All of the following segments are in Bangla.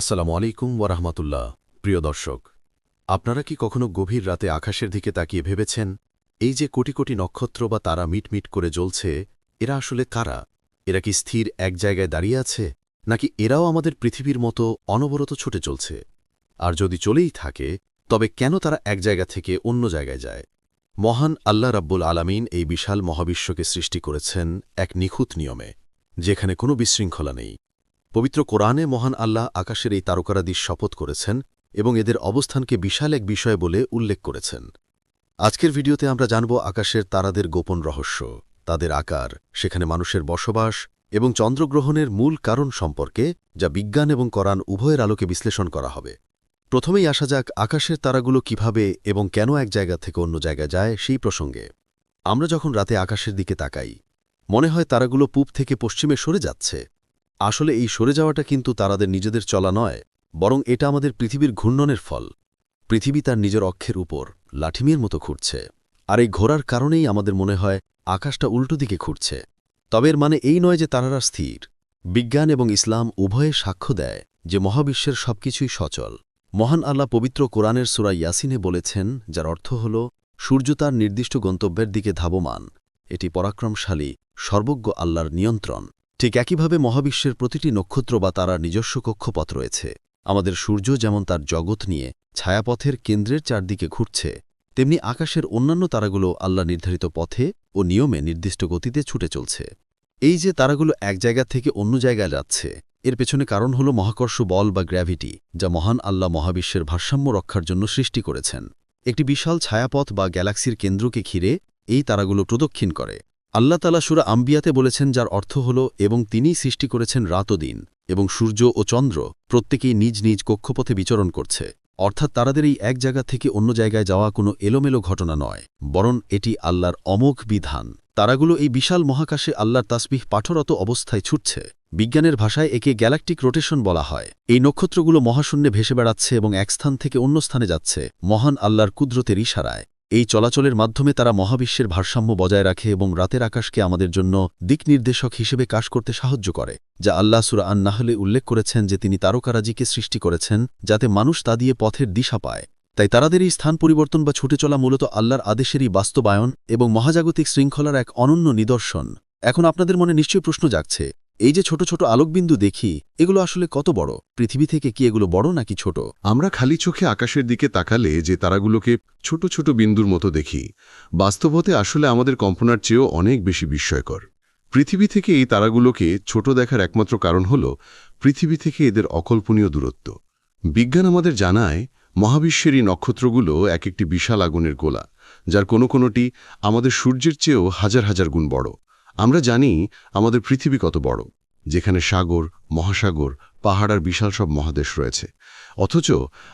আসসালামু আলাইকুম ওয়ারাহমাতুল্লাহ, প্রিয় দর্শক। আপনারা কি কখনো গভীর রাতে আকাশের দিকে তাকিয়ে ভেবেছেন, এই যে কোটি কোটি নক্ষত্র বা তারা মিটমিট করে জ্বলছে, এরা আসলে কারা? এরা কি স্থির এক জায়গায় দাঁড়িয়ে আছে, নাকি এরাও আমাদের পৃথিবীর মতো অনবরত ছুটে চলছে? আর যদি চলেই থাকে, তবে কেন তারা এক জায়গা থেকে অন্য জায়গায় যায়? মহান আল্লাহ রাব্বুল আলামিন এই বিশাল মহাবিশ্বকে সৃষ্টি করেছেন এক নিখুঁত নিয়মে, যেখানে কোনো বিশৃঙ্খলা নেই। পবিত্র কোরআনে মহান আল্লাহ আকাশের এই তারকারাদির শপথ করেছেন এবং এদের অবস্থানকে বিশাল এক বিষয় বলে উল্লেখ করেছেন। আজকের ভিডিওতে আমরা জানব আকাশের তারাদের গোপন রহস্য, তাদের আকার, সেখানে মানুষের বসবাস এবং চন্দ্রগ্রহণের মূল কারণ সম্পর্কে, যা বিজ্ঞান এবং করান উভয়ের আলোকে বিশ্লেষণ করা হবে। প্রথমেই আসা যাক আকাশের তারাগুলো কীভাবে এবং কেন এক জায়গা থেকে অন্য জায়গা যায় সেই প্রসঙ্গে। আমরা যখন রাতে আকাশের দিকে তাকাই, মনে হয় তারাগুলো পূব থেকে পশ্চিমে সরে যাচ্ছে। আসলে এই সরে যাওয়াটা কিন্তু তারাদের নিজেদের চলা নয়, বরং এটা আমাদের পৃথিবীর ঘূর্ণনের ফল। পৃথিবী তার নিজের অক্ষের উপর, লাঠিমের মতো ঘুরছে, আর এই ঘোরার কারণেই আমাদের মনে হয় আকাশটা উল্টো দিকে ঘুরছে। তবে এর মানে এই নয় যে তারারা স্থির। বিজ্ঞান এবং ইসলাম উভয়ে সাক্ষ্য দেয় যে মহাবিশ্বের সবকিছুই সচল। মহান আল্লাহ পবিত্র কোরআনের সুরা ইয়াসিনে বলেছেন, যার অর্থ হল, সূর্য তার নির্দিষ্ট গন্তব্যের দিকে ধাবমান। এটি পরাক্রমশালী, সর্বজ্ঞ আল্লাহর নিয়ন্ত্রণ। ঠিক একইভাবে মহাবিশ্বের প্রতিটি নক্ষত্র বা তারার নিজস্ব কক্ষপথ রয়েছে। আমাদের সূর্য যেমন তার জগৎ নিয়ে ছায়াপথের কেন্দ্রের চারদিকে ঘুরছে, তেমনি আকাশের অন্যান্য তারাগুলো আল্লাহ নির্ধারিত পথে ও নিয়মে নির্দিষ্ট গতিতে ছুটে চলছে। এই যে তারাগুলো এক জায়গা থেকে অন্য জায়গায় যাচ্ছে, এর পেছনে কারণ হল মহাকর্ষ বল বা গ্র্যাভিটি, যা মহান আল্লাহ মহাবিশ্বের ভারসাম্য রক্ষার জন্য সৃষ্টি করেছেন। একটি বিশাল ছায়াপথ বা গ্যালাক্সির কেন্দ্রকে ঘিরে এই তারাগুলো প্রদক্ষিণ করে। আল্লাহ তালা সুরা আম্বিয়াতে বলেছেন, যার অর্থ হল, এবং তিনিই সৃষ্টি করেছেন রাত ও দিন, এবং সূর্য ও চন্দ্র, প্রত্যেকেই নিজ নিজ কক্ষপথে বিচরণ করছে। অর্থাৎ তারাদের এই এক জায়গা থেকে অন্য জায়গায় যাওয়া কোনো এলোমেলো ঘটনা নয়, বরং এটি আল্লাহর অমোঘ বিধান। তারাগুলো এই বিশাল মহাকাশে আল্লাহর তাসবিহ পাঠরত অবস্থায় ছুটছে। বিজ্ঞানের ভাষায় একে গ্যালাকটিক রোটেশন বলা হয়। এই নক্ষত্রগুলো মহাশূন্যে ভেসে বেড়াচ্ছে এবং এক স্থান থেকে অন্য স্থানে যাচ্ছে। মহান আল্লাহর কুদরতের ইশারায়। এই চলাচলের মাধ্যমে তারা মহাবিশ্বের ভারসাম্য বজায় রাখে এবং রাতের আকাশকে আমাদের জন্য দিক নির্দেশক হিসেবে কাজ করতে সাহায্য করে, যা আল্লাহ সুরা আন নাহলে উল্লেখ করেছেন যে তিনি তারকারাজিকে সৃষ্টি করেছেন, যাতে মানুষ তা দিয়ে পথের দিশা পায়। তাই তারাদের এই স্থান পরিবর্তন বা ছুটে চলা মূলত আল্লাহর আদেশেরই বাস্তবায়ন এবং মহাজাগতিক শৃঙ্খলার এক অনন্য নিদর্শন। এখন আপনাদের মনে নিশ্চয়ই প্রশ্ন জাগছে এই যে ছোট ছোট আলোকবিন্দু দেখি, এগুলো আসলে কত বড়? পৃথিবী থেকে কি এগুলো বড় নাকি ছোট? আমরা খালি চোখে আকাশের দিকে তাকালে যে তারাগুলোকে ছোট ছোট বিন্দুর মতো দেখি বাস্তবতে আসলে আমাদের কম্পনার চেয়েও অনেক বেশি বিস্ময়কর। পৃথিবী থেকে এই তারাগুলোকে ছোট দেখার একমাত্র কারণ হল পৃথিবী থেকে এদের অকল্পনীয় দূরত্ব। বিজ্ঞান আমাদের জানায়, মহাবিশ্বের এই নক্ষত্রগুলো এক একটি বিশাল আগুনের গোলা, যার কোনো কোনোটি আমাদের সূর্যের চেয়েও হাজার হাজার গুণ বড়। আমরা জানি আমাদের পৃথিবী কত বড়, যেখানে সাগর, মহাসাগর, পাহাড় আর বিশাল সব মহাদেশ রয়েছে। অথচ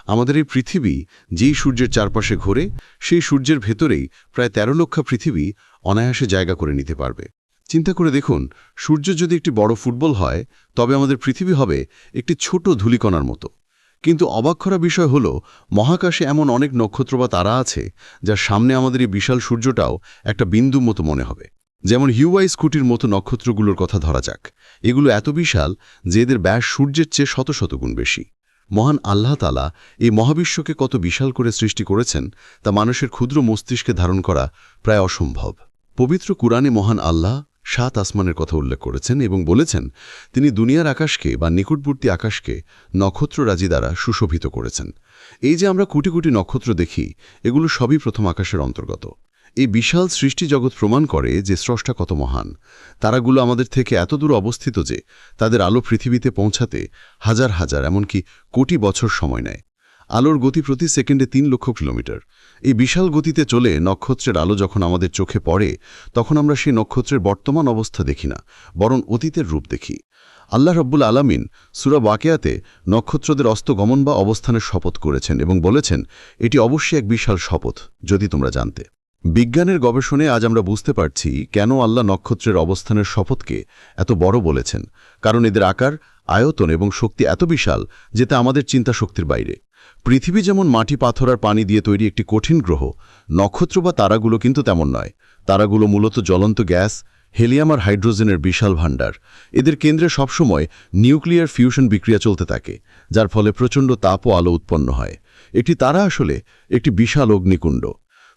আমাদের এই পৃথিবী যেই সূর্যের চারপাশে ঘোরে, সেই সূর্যের ভেতরেই প্রায় ১৩ লক্ষ পৃথিবী অনায়াসে জায়গা করে নিতে পারবে। চিন্তা করে দেখুন, সূর্য যদি একটি বড় ফুটবল হয়, তবে আমাদের পৃথিবী হবে একটি ছোট ধূলিকণার মতো। কিন্তু অবাক করা বিষয় হল, মহাকাশে এমন অনেক নক্ষত্র বা তারা আছে, যার সামনে আমাদের এই বিশাল সূর্যটাও একটা বিন্দু মতো মনে হবে। যেমন হিউয়াই স্কুটির মতো নক্ষত্রগুলোর কথা ধরা যাক। এগুলো এত বিশাল যে এদের ব্যাস সূর্যের চেয়ে শত শতগুণ বেশি। মহান আল্লাহ তালা এই মহাবিশ্বকে কত বিশাল করে সৃষ্টি করেছেন তা মানুষের ক্ষুদ্র মস্তিষ্কে ধারণ করা প্রায় অসম্ভব। পবিত্র কুরআনে মহান আল্লাহ সাত আসমানের কথা উল্লেখ করেছেন এবং বলেছেন, তিনি দুনিয়ার আকাশকে বা নিকটবর্তী আকাশকে নক্ষত্ররাজি দ্বারা সুশোভিত করেছেন। এই যে আমরা কোটি কোটি নক্ষত্র দেখি, এগুলো সবই প্রথম আকাশের অন্তর্গত। এই বিশাল সৃষ্টি জগৎ প্রমাণ করে যে স্রষ্টা কত মহান। তারাগুলো আমাদের থেকে এত দূর অবস্থিত যে তাদের আলো পৃথিবীতে পৌঁছাতে হাজার হাজার, এমনকি কোটি বছর সময় নেয়। আলোর গতি প্রতি সেকেন্ডে তিন লক্ষ কিলোমিটার। এই বিশাল গতিতে চলে নক্ষত্রের আলো যখন আমাদের চোখে পড়ে, তখন আমরা সেই নক্ষত্রের বর্তমান অবস্থা দেখি না, বরং অতীতের রূপ দেখি। আল্লাহ রব্বুল আলামিন সুরা বাকেয়াতে নক্ষত্রদের অস্তগমন বা অবস্থানের শপথ করেছেন এবং বলেছেন, এটি অবশ্যই এক বিশাল শপথ, যদি তোমরা জানতে। বিজ্ঞানের গবেষণে আজ আমরা বুঝতে পারছি কেন আল্লাহ নক্ষত্রের অবস্থানের শপথকে এত বড় বলেছেন, কারণ এদের আকার, আয়তন এবং শক্তি এত বিশাল যেটা আমাদের চিন্তা শক্তির বাইরে। পৃথিবী যেমন মাটি, পাথর আর পানি দিয়ে তৈরি একটি কঠিন গ্রহ, নক্ষত্র বা তারাগুলো কিন্তু তেমন নয়। তারাগুলো মূলত জ্বলন্ত গ্যাস, হেলিয়াম আর হাইড্রোজেনের বিশাল ভাণ্ডার। এদের কেন্দ্রে সবসময় নিউক্লিয়ার ফিউশন বিক্রিয়া চলতে থাকে, যার ফলে প্রচণ্ড তাপ ও আলো উৎপন্ন হয়। একটি তারা আসলে একটি বিশাল অগ্নিকুণ্ড।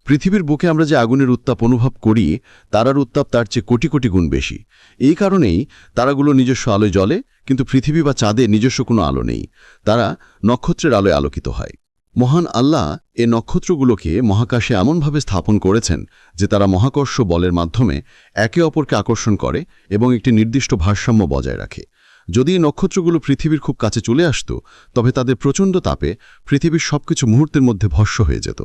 পৃথিবীর বুকে আমরা যে আগুনের উত্তাপ অনুভব করি তারার উত্তাপ তার চেয়ে কোটি কোটি গুণ বেশি। এই কারণেই তারাগুলো নিজস্ব আলোয় জ্বলে, কিন্তু পৃথিবী বা চাঁদে নিজস্ব কোনো আলো নেই। তারা নক্ষত্রের আলোয় আলোকিত হয়। মহান আল্লাহ এ নক্ষত্রগুলোকে মহাকাশে এমনভাবে স্থাপন করেছেন যে তারা মহাকর্ষ বলের মাধ্যমে একে অপরকে আকর্ষণ করে এবং একটি নির্দিষ্ট ভারসাম্য বজায় রাখে। যদি এই নক্ষত্রগুলো পৃথিবীর খুব কাছে চলে আসত, তবে তাদের প্রচণ্ড তাপে পৃথিবীর সবকিছু মুহূর্তের মধ্যে ভস্য হয়ে যেত।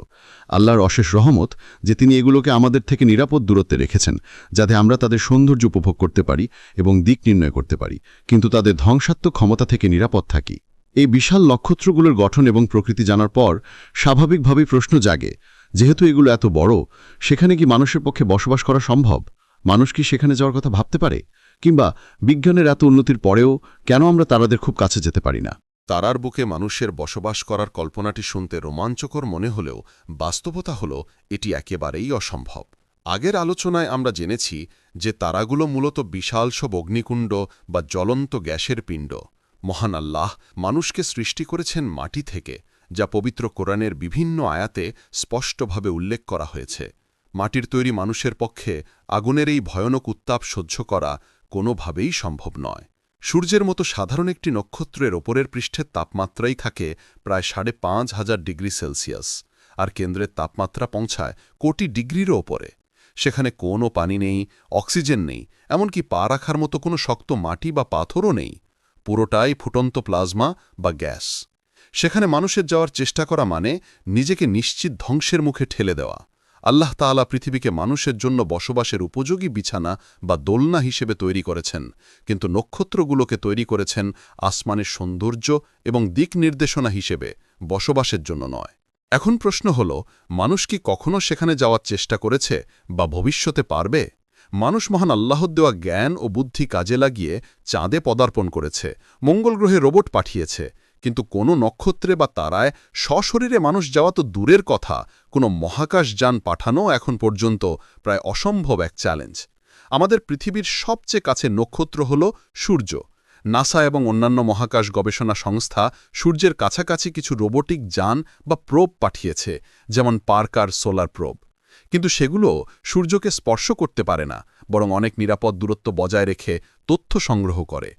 আল্লাহর অশেষ রহমত যে তিনি এগুলোকে আমাদের থেকে নিরাপদ দূরত্বে রেখেছেন, যাতে আমরা তাদের সৌন্দর্য উপভোগ করতে পারি এবং দিক নির্ণয় করতে পারি। কিন্তু তাদের ধ্বংসাত্মক ক্ষমতা থেকে নিরাপদ থাকি। এই বিশাল নক্ষত্রগুলোর গঠন এবং প্রকৃতি জানার পর স্বাভাবিকভাবেই প্রশ্ন জাগে, যেহেতু এগুলো এত বড়, সেখানে কি মানুষের পক্ষে বসবাস করা সম্ভব? মানুষ কি সেখানে যাওয়ার কথা ভাবতে পারে? কিংবা বিজ্ঞানের এত উন্নতির পরেও কেন আমরা তারাদের খুব কাছে যেতে পারি না? তারার বুকে মানুষের বসবাস করার কল্পনাটি শুনতে রোমাঞ্চকর মনে হলেও বাস্তবতা হল এটি একেবারেই অসম্ভব। আগের আলোচনায় আমরা জেনেছি যে তারাগুলো মূলত বিশাল সব অগ্নিকুণ্ড বা জ্বলন্ত গ্যাসের পিণ্ড। মহান আল্লাহ মানুষকে সৃষ্টি করেছেন মাটি থেকে, যা পবিত্র কোরআনের বিভিন্ন আয়াতে স্পষ্টভাবে উল্লেখ করা হয়েছে। মাটির তৈরি মানুষের পক্ষে আগুনের এই ভয়ানক উত্তাপ সহ্য করা কোনোভাবেই সম্ভব নয়। সূর্যের মতো সাধারণ একটি নক্ষত্রের ওপরের পৃষ্ঠের তাপমাত্রাই থাকে প্রায় সাড়ে পাঁচ হাজার ডিগ্রি সেলসিয়াস, আর কেন্দ্রের তাপমাত্রা পৌঁছায় কোটি ডিগ্রিরও ওপরে। সেখানে কোনো পানি নেই, অক্সিজেন নেই, এমনকি পা রাখার মতো কোনো শক্ত মাটি বা পাথরও নেই। পুরোটাই ফুটন্ত প্লাজমা বা গ্যাস। সেখানে মানুষের যাওয়ার চেষ্টা করা মানে নিজেকে নিশ্চিত ধ্বংসের মুখে ঠেলে দেওয়া। আল্লাহ তাআলা পৃথিবীকে মানুষের জন্য বসবাসের উপযোগী বিছানা বা দোলনা হিসেবে তৈরি করেছেন। কিন্তু নক্ষত্রগুলোকে তৈরি করেছেন আসমানের সৌন্দর্য এবং দিক নির্দেশনা হিসেবে, বসবাসের জন্য নয়। এখন প্রশ্ন হল, মানুষ কি কখনো সেখানে যাওয়ার চেষ্টা করেছে বা ভবিষ্যতে পারবে? মানুষ মহান আল্লাহর দেওয়া জ্ঞান ও বুদ্ধি কাজে লাগিয়ে চাঁদে পদার্পণ করেছে, মঙ্গল গ্রহে রোবট পাঠিয়েছে কিন্তু কোনো নক্ষত্রে বা তারায় সশরীরে মানুষ যাওয়া তো দূরের কথা। কোনো মহাকাশ যান পাঠানো এখন পর্যন্ত প্রায় অসম্ভব এক চ্যালেঞ্জ আমাদের পৃথিবীর সবচেয়ে কাছে নক্ষত্র হল সূর্য। নাসা এবং অন্যান্য মহাকাশ গবেষণা সংস্থা সূর্যের কাছাকাছি কিছু রোবোটিক যান বা প্রোব পাঠিয়েছে, যেমন পার্কার সোলার প্রোব কিন্তু সেগুলো সূর্যকে স্পর্শ করতে পারে না, বরং অনেক নিরাপদ দূরত্ব বজায় রেখে তথ্য সংগ্রহ করে।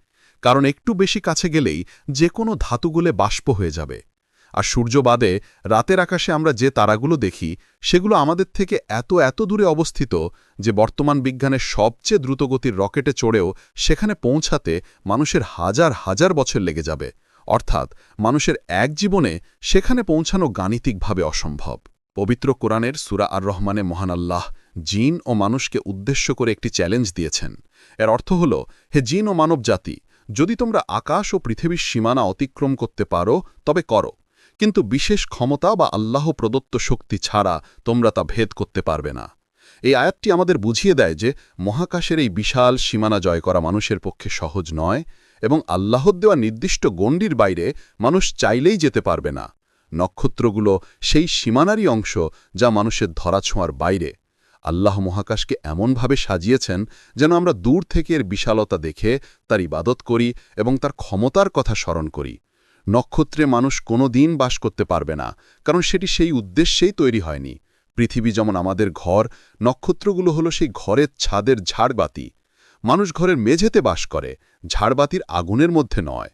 কারণ একটু বেশি কাছে গেলেই যে কোনো ধাতুগুলে বাষ্প হয়ে যাবে। আর সূর্য বাদে রাতের আকাশে আমরা যে তারাগুলো দেখি, সেগুলো আমাদের থেকে এত এত দূরে অবস্থিত যে বর্তমান বিজ্ঞানের সবচেয়ে দ্রুতগতির রকেটে চড়েও সেখানে পৌঁছাতে মানুষের হাজার হাজার বছর লেগে যাবে। অর্থাৎ মানুষের এক জীবনে সেখানে পৌঁছানো গাণিতিকভাবে অসম্ভব। পবিত্র কোরআনের সুরা আর রহমানে মহান আল্লাহ জিন ও মানুষকে উদ্দেশ্য করে একটি চ্যালেঞ্জ দিয়েছেন। এর অর্থ হল, হে জিন ও মানব জাতি যদি তোমরা আকাশ ও পৃথিবীর সীমানা অতিক্রম করতে পারো, তবে করো। কিন্তু বিশেষ ক্ষমতা বা আল্লাহ প্রদত্ত শক্তি ছাড়া তোমরা তা ভেদ করতে পারবে না। এই আয়াতটি আমাদের বুঝিয়ে দেয় যে, মহাকাশের এই বিশাল সীমানা জয় করা মানুষের পক্ষে সহজ নয় এবং আল্লাহর দেওয়া নির্দিষ্ট গণ্ডির বাইরে মানুষ চাইলেই যেতে পারবে না। নক্ষত্রগুলো সেই সীমানারই অংশ যা মানুষের ধরাছোঁয়ার বাইরে। আল্লাহ মহাকাশকে এমনভাবে সাজিয়েছেন যেন আমরা দূর থেকে এর বিশালতা দেখে, তার ইবাদত করি এবং তার ক্ষমতার কথা স্মরণ করি। নক্ষত্রে মানুষ কোনো দিন বাস করতে পারবে না, কারণ সেটি সেই উদ্দেশ্যেই তৈরি হয়নি। পৃথিবী যেমন আমাদের ঘর, নক্ষত্রগুলো হলো সেই ঘরের ছাদের ঝাড়বাতি। মানুষ ঘরের মেঝেতে বাস করে, ঝাড়বাতির আগুনের মধ্যে নয়।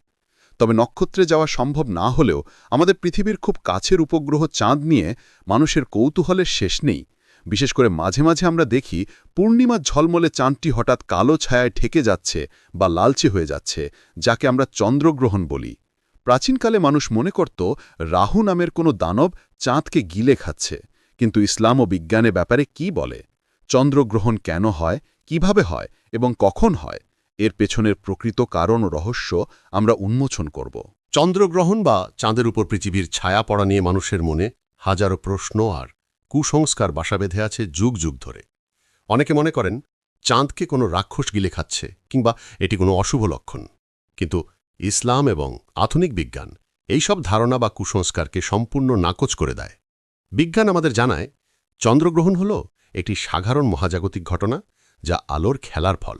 তবে নক্ষত্রে যাওয়া সম্ভব না হলেও আমাদের পৃথিবীর খুব কাছের উপগ্রহ চাঁদ নিয়ে মানুষের কৌতূহলের শেষ নেই। বিশেষ করে মাঝে মাঝে আমরা দেখি পূর্ণিমার ঝলমলে চাঁদটি হঠাৎ কালো ছায়ায় ঠেকে যাচ্ছে বা লালচে হয়ে যাচ্ছে, যাকে আমরা চন্দ্রগ্রহণ বলি। প্রাচীনকালে মানুষ মনে করত, রাহু নামের কোনো দানব চাঁদকে গিলে খাচ্ছে। কিন্তু ইসলাম ও বিজ্ঞানের ব্যাপারে কি বলে? চন্দ্রগ্রহণ কেন হয়, কীভাবে হয় এবং কখন হয়? এর পেছনের প্রকৃত কারণ রহস্য আমরা উন্মোচন করব। চন্দ্রগ্রহণ বা চাঁদের উপর পৃথিবীর ছায়া পড়া নিয়ে মানুষের মনে হাজারো প্রশ্ন আর কুসংস্কার বাসা বেঁধে আছে যুগ যুগ ধরে। অনেকে মনে করেন, চাঁদকে কোনো রাক্ষস গিলে খাচ্ছে কিংবা এটি কোনো অশুভ লক্ষণ। কিন্তু ইসলাম এবং আধুনিক বিজ্ঞান এই সব ধারণা বা কুসংস্কারকে সম্পূর্ণ নাকচ করে দেয়। বিজ্ঞান আমাদের জানায়, চন্দ্রগ্রহণ হল একটি সাধারণ মহাজাগতিক ঘটনা যা আলোর খেলার ফল।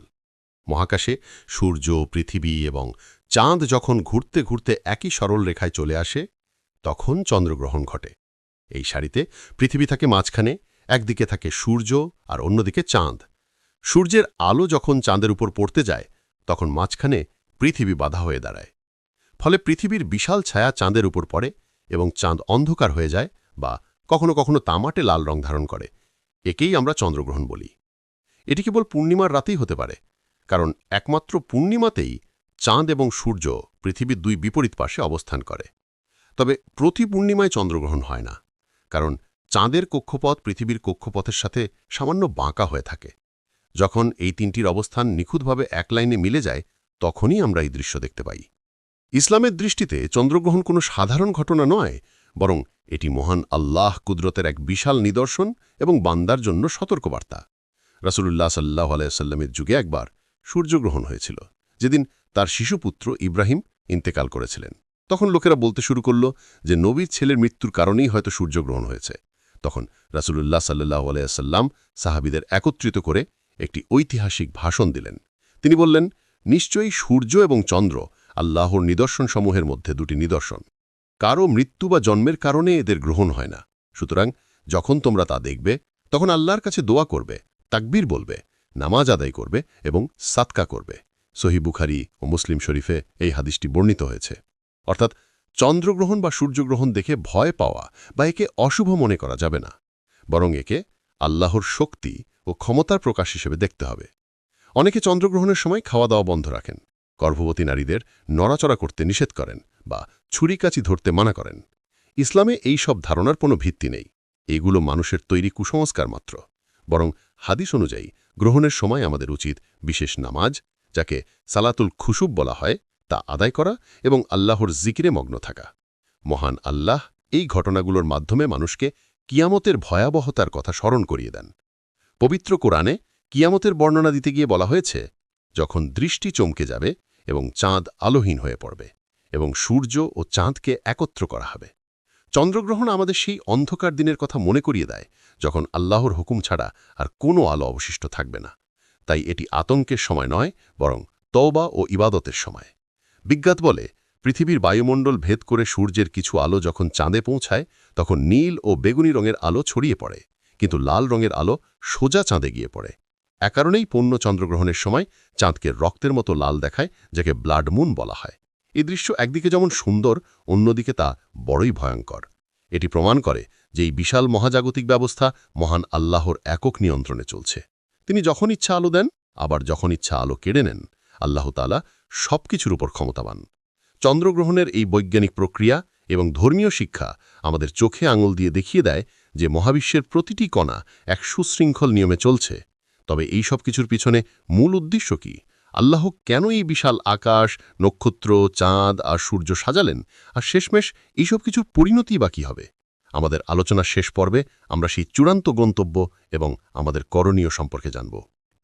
মহাকাশে সূর্য, পৃথিবী এবং চাঁদ যখন ঘুরতে ঘুরতে একই সরল রেখায় চলে আসে, তখন চন্দ্রগ্রহণ ঘটে। এই সারিতে পৃথিবী থাকে মাঝখানে, একদিকে থাকে সূর্য আর অন্যদিকে চাঁদ। সূর্যের আলো যখন চাঁদের উপর পড়তে যায়, তখন মাঝখানে পৃথিবী বাধা হয়ে দাঁড়ায়। ফলে পৃথিবীর বিশাল ছায়া চাঁদের উপর পড়ে এবং চাঁদ অন্ধকার হয়ে যায় বা কখনো কখনো তামাটে লাল রং ধারণ করে। একেই আমরা চন্দ্রগ্রহণ বলি। এটি কেবল পূর্ণিমার রাতেই হতে পারে, কারণ একমাত্র পূর্ণিমাতেই চাঁদ এবং সূর্য পৃথিবীর দুই বিপরীত পাশে অবস্থান করে। তবে প্রতি পূর্ণিমায় চন্দ্রগ্রহণ হয় না। কারণ চাঁদের কক্ষপথ পৃথিবীর কক্ষপথের সাথে সামান্য বাঁকা হয়ে থাকে। যখন এই তিনটির অবস্থান নিখুঁতভাবে এক লাইনে মিলে যায়, তখনই আমরা এই দৃশ্য দেখতে পাই। ইসলামের দৃষ্টিতে চন্দ্রগ্রহণ কোনো সাধারণ ঘটনা নয়, বরং এটি মহান আল্লাহ কুদরতের এক বিশাল নিদর্শন এবং বান্দার জন্য সতর্কবার্তা। রাসুলুল্লাহ সাল্লাহ আলাইসাল্লামের যুগে একবার সূর্যগ্রহণ হয়েছিল, যেদিন তার শিশুপুত্র ইব্রাহিম ইন্তেকাল করেছিলেন। তখন লোকেরা বলতে শুরু করল যে নবীর ছেলের মৃত্যুর কারণেই হয়তো সূর্যগ্রহণ হয়েছে। তখন রাসুলুল্লাহ সাল্লাহ আলাইসাল্লাম সাহাবিদের একত্রিত করে একটি ঐতিহাসিক ভাষণ দিলেন। তিনি বললেন, নিশ্চয়ই সূর্য এবং চন্দ্র আল্লাহর নিদর্শনসমূহের মধ্যে দুটি নিদর্শন। কারও মৃত্যু বা জন্মের কারণে এদের গ্রহণ হয় না। সুতরাং যখন তোমরা তা দেখবে, তখন আল্লাহর কাছে দোয়া করবে, তাকবীর বলবে, নামাজ আদায় করবে এবং সাতকা করবে। সহি বুখারি ও মুসলিম শরীফে এই হাদিসটি বর্ণিত হয়েছে। অর্থাৎ চন্দ্রগ্রহণ বা সূর্যগ্রহণ দেখে ভয় পাওয়া বা একে অশুভ মনে করা যাবে না, বরং একে আল্লাহর শক্তি ও ক্ষমতার প্রকাশ হিসেবে দেখতে হবে। অনেকে চন্দ্রগ্রহণের সময় খাওয়া দাওয়া বন্ধ রাখেন, গর্ভবতী নারীদের নড়াচড়া করতে নিষেধ করেন বা ছুরিকাচি ধরতে মানা করেন। ইসলামে এই সব ধারণার কোনো ভিত্তি নেই, এগুলো মানুষের তৈরি কুসংস্কার মাত্র, বরং হাদিস অনুযায়ী গ্রহণের সময় আমাদের উচিত বিশেষ নামাজ, যাকে সালাতুল খুশুব বলা হয় তা আদায় করা এবং আল্লাহর জিকিরে মগ্ন থাকা। মহান আল্লাহ এই ঘটনাগুলোর মাধ্যমে মানুষকে কিয়ামতের ভয়াবহতার কথা স্মরণ করিয়ে দেন। পবিত্র কোরআনে কিয়ামতের বর্ণনা দিতে গিয়ে বলা হয়েছে, যখন দৃষ্টি চমকে যাবে এবং চাঁদ আলোহীন হয়ে পড়বে এবং সূর্য ও চাঁদকে একত্র করা হবে। চন্দ্রগ্রহণ আমাদের সেই অন্ধকার দিনের কথা মনে করিয়ে দেয়, যখন আল্লাহর হুকুম ছাড়া আর কোনো আলো অবশিষ্ট থাকবে না। তাই এটি আতঙ্কের সময় নয়, বরং তওবা ও ইবাদতের সময়। বিজ্ঞাত বলে, পৃথিবীর বায়ুমণ্ডল ভেদ করে সূর্যের কিছু আলো যখন চাঁদে পৌঁছায়, তখন নীল ও বেগুনি রঙের আলো ছড়িয়ে পড়ে, কিন্তু লাল রঙের আলো সোজা চাঁদে গিয়ে পড়ে। এ কারণেই পূর্ণ চন্দ্রগ্রহণের সময় চাঁদকে রক্তের মতো লাল দেখায়, যাকে ব্লাড মুন বলা হয়। এই দৃশ্য একদিকে যেমন সুন্দর, অন্যদিকে তা বড়ই ভয়ঙ্কর। এটি প্রমাণ করে যে এই বিশাল মহাজাগতিক ব্যবস্থা মহান আল্লাহর একক নিয়ন্ত্রণে চলছে। তিনি যখন ইচ্ছা আলো দেন, আবার যখন ইচ্ছা আলো কেড়ে নেন, আল্লাহ তালা সব কিছুর উপর ক্ষমতাবান। চন্দ্রগ্রহণের এই বৈজ্ঞানিক প্রক্রিয়া এবং ধর্মীয় শিক্ষা আমাদের চোখে আঙুল দিয়ে দেখিয়ে দেয় যে মহাবিশ্বের প্রতিটি কণা এক সুশৃঙ্খল নিয়মে চলছে। তবে এই সব কিছুর পিছনে মূল উদ্দেশ্য কি? আল্লাহ কেন এই বিশাল আকাশ, নক্ষত্র, চাঁদ আর সূর্য সাজালেন? আর শেষমেশ এইসব কিছুর পরিণতি বা কী হবে? আমাদের আলোচনার শেষ পর্বে আমরা সেই চূড়ান্ত গন্তব্য এবং আমাদের করণীয় সম্পর্কে জানব।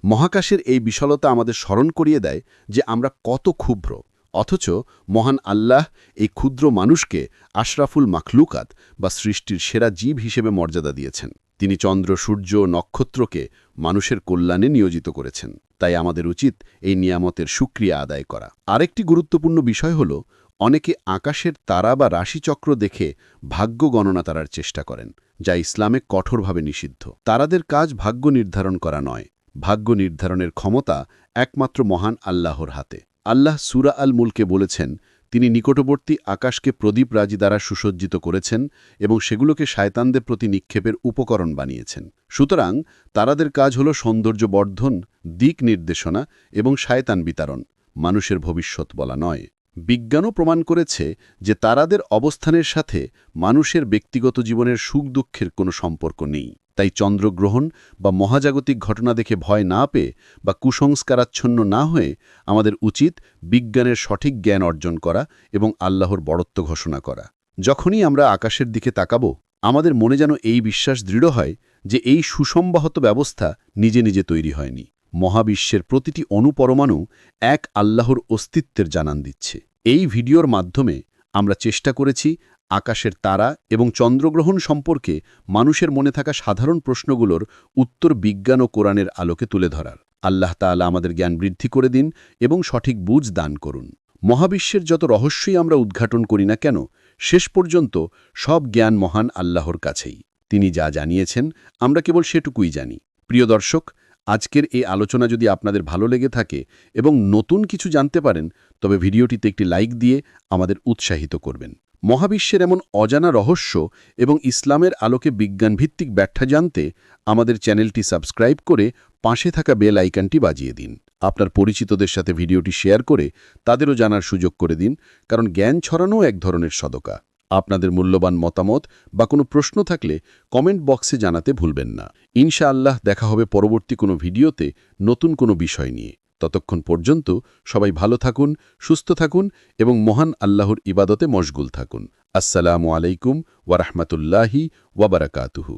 মহাকাশের এই বিশালতা আমাদের স্মরণ করিয়ে দেয় যে আমরা কত ক্ষুব্র। অথচ মহান আল্লাহ এই ক্ষুদ্র মানুষকে আশরাফুল মাখলুকাত বা সৃষ্টির সেরা জীব হিসেবে মর্যাদা দিয়েছেন। তিনি চন্দ্র, সূর্য, নক্ষত্রকে মানুষের কল্যাণে নিয়োজিত করেছেন। তাই আমাদের উচিত এই নিয়ামতের সুক্রিয়া আদায় করা। আরেকটি গুরুত্বপূর্ণ বিষয় হল, অনেকে আকাশের তারা বা রাশিচক্র দেখে ভাগ্য গণনা তারার চেষ্টা করেন, যা ইসলামে কঠোরভাবে নিষিদ্ধ। তারাদের কাজ ভাগ্য নির্ধারণ করা নয়। ভাগ্য নির্ধারণের ক্ষমতা একমাত্র মহান আল্লাহর হাতে। আল্লাহ সুরা আল মুলকে বলেছেন, তিনি নিকটবর্তী আকাশকে প্রদীপ রাজি দ্বারা সুসজ্জিত করেছেন এবং সেগুলোকে শায়তানদের প্রতি নিক্ষেপের উপকরণ বানিয়েছেন। সুতরাং তারাদের কাজ হল সৌন্দর্য বর্ধন দিক নির্দেশনা এবং শায়তান বিতরণ। মানুষের ভবিষ্যৎ বলা নয়। বিজ্ঞানও প্রমাণ করেছে যে তারাদের অবস্থানের সাথে মানুষের ব্যক্তিগত জীবনের সুখ দুঃখের কোনো সম্পর্ক নেই। তাই চন্দ্রগ্রহণ বা মহাজাগতিক ঘটনা দেখে ভয় না পেয়ে বা কুসংস্কারাচ্ছন্ন না হয়ে আমাদের উচিত বিজ্ঞানের সঠিক জ্ঞান অর্জন করা এবং আল্লাহর বড়ত্ব ঘোষণা করা। যখনই আমরা আকাশের দিকে তাকাবো, আমাদের মনে যেন এই বিশ্বাস দৃঢ় হয় যে এই সুসম্বাহত ব্যবস্থা নিজে নিজে তৈরি হয়নি। মহাবিশ্বের প্রতিটি অনুপরমাণু এক আল্লাহর অস্তিত্বের জানান দিচ্ছে। এই ভিডিওর মাধ্যমে আমরা চেষ্টা করেছি আকাশের তারা এবং চন্দ্রগ্রহণ সম্পর্কে মানুষের মনে থাকা সাধারণ প্রশ্নগুলোর উত্তর বিজ্ঞান ও কোরআনের আলোকে তুলে ধরার। আল্লাহ তাআলা আমাদের জ্ঞান বৃদ্ধি করে দিন এবং সঠিক বুঝ দান করুন। মহাবিশ্বের যত রহস্যই আমরা উদ্ঘাটন করি না কেন, শেষ পর্যন্ত সব জ্ঞান মহান আল্লাহর কাছেই। তিনি যা জানিয়েছেন, আমরা কেবল সেটুকুই জানি। প্রিয় দর্শক, আজকের এই আলোচনা যদি আপনাদের ভালো লেগে থাকে এবং নতুন কিছু জানতে পারেন, তবে ভিডিওটিতে একটি লাইক দিয়ে আমাদের উৎসাহিত করবেন। মহাবিশ্বের এমন অজানা রহস্য এবং ইসলামের আলোকে বিজ্ঞানভিত্তিক ব্যাখ্যা জানতে আমাদের চ্যানেলটি সাবস্ক্রাইব করে পাশে থাকা বেল আইকনটি বাজিয়ে দিন। আপনার পরিচিতদের সাথে ভিডিওটি শেয়ার করে তাদেরও জানার সুযোগ করে দিন, কারণ জ্ঞান ছড়ানো এক ধরনের সদকা। আপনাদের মূল্যবান মতামত বা কোনো প্রশ্ন থাকলে কমেন্ট বক্সে জানাতে ভুলবেন না। ইনশাআল্লাহ দেখা হবে পরবর্তী কোনো ভিডিওতে নতুন কোনো বিষয় নিয়ে। ততক্ষণ পর্যন্ত সবাই ভালো থাকুন, সুস্থ থাকুন এবং মহান আল্লাহর ইবাদতে মশগুল থাকুন। আসসালামু আলাইকুম ওয়ারহমতুল্লাহি ওয়াবারাকাতুহু